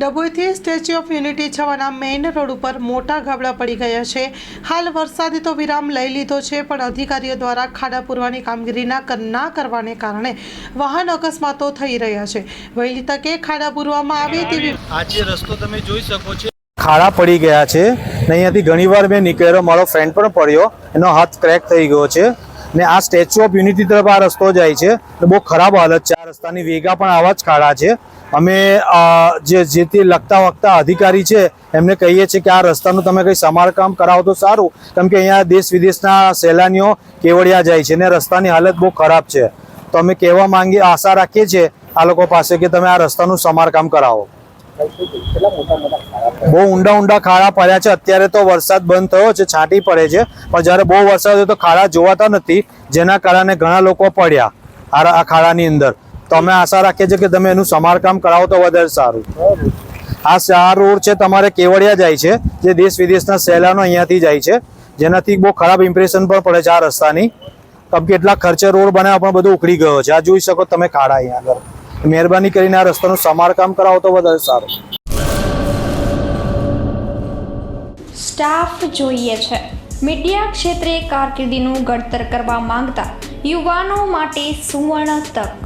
ડભોઈથી statue of unity જવાના main road ઉપર મોટા ગાબડા પડી ગયા છે. હાલ વરસાદે તો વિરામ લઈ લીધો છે પણ અધિકારીઓ દ્વારા ખાડા પૂરવાની કામગીરી ના કરવાને કારણે વાહન અકસ્માતો થઈ રહ્યા છે. વહેલી તકે ખાડા પૂરવામાં આવે તેવી આ જે રસ્તો તમે જોઈ શકો છો. ખાડા પડી ગયા છે ને અહીંયાથી ઘણીવાર મેં નીકળ્યો મારો ફ્રેન્ડ પણ પડ્યો એનો હાથ ક્રેક થઈ ગયો છે ને આ સ્ટેચ્યુ ઓફ યુનિટી તરફ આ રસ્તો જાય છે. તો બહુ ખરાબ હાલત છે આ રસ્તાની વેગા પણ આવા જ ખાડા છે. અમે જે જે તે લગતા વખતા અધિકારી છે, એમને કહીએ છીએ કે આ રસ્તાનું તમે કંઈ સમારકામ કરાવો તો સારું. કેમ કે અહીંયા દેશ વિદેશના સહેલાનીઓ કેવડિયા જાય છે ને રસ્તાની હાલત બહુ ખરાબ છે. તો અમે કહેવા માંગીએ આશા રાખીએ છીએ આ લોકો પાસે કે તમે આ રસ્તાનું સમારકામ કરાવો. બહુ ઊંડા ઊંડા ખાડા પડ્યા છે. અત્યારે તો વરસાદ બંધ થયો છે, છાંટી પડે છે. પણ જ્યારે બહુ વરસાદ હોય તો ખાડા જોવાતા નથી, જેના કારણે ઘણા લોકો પડ્યા આ આ ખાડાની અંદર. તો અમે આશા રાખીએ છીએ કે તમે એનું સમારકામ કરાવો તો વધારે સારું. આ ચાર રોડ છે તમારે કેવડિયા જાય છે, જે દેશ વિદેશના સહેલાનો અહીંયાથી જાય છે, જેનાથી બહુ ખરાબ ઇમ્પ્રેશન પણ પડે છે આ રસ્તાની. કેમ કે એટલા ખર્ચે રોડ બનાવ્યા, પણ બધું ઉખડી ગયો છે. આ જોઈ શકો તમે ખાડા અહીંયા આગળ. મહેરબાની કરીને આ રસ્તાનું સમારકામ કરાવો તો વધારે સારું. સ્ટાફ જોઈએ છે. મીડિયા ક્ષેત્રે કારકિર્દીનું ઘડતર કરવા માંગતા યુવાનો માટે સુવર્ણ તક.